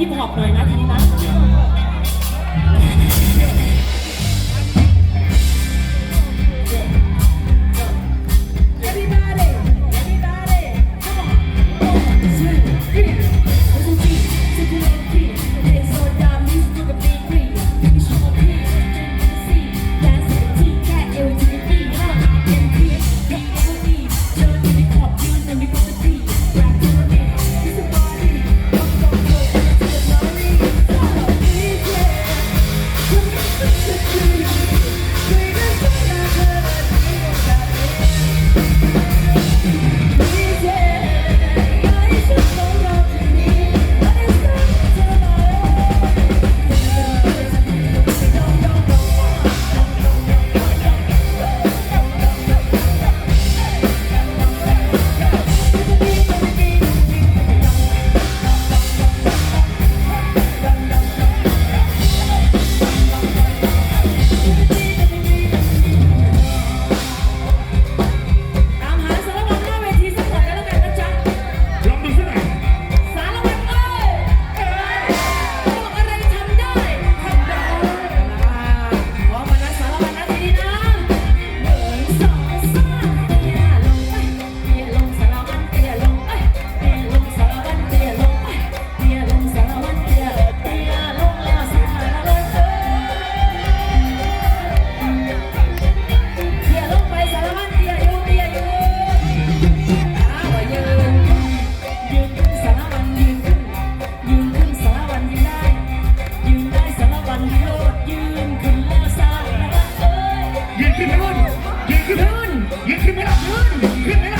ฮิปฮอปหน่อยนะทีนี้นะ ยังขึ้นไม่ได้ยืนขึ้นไม่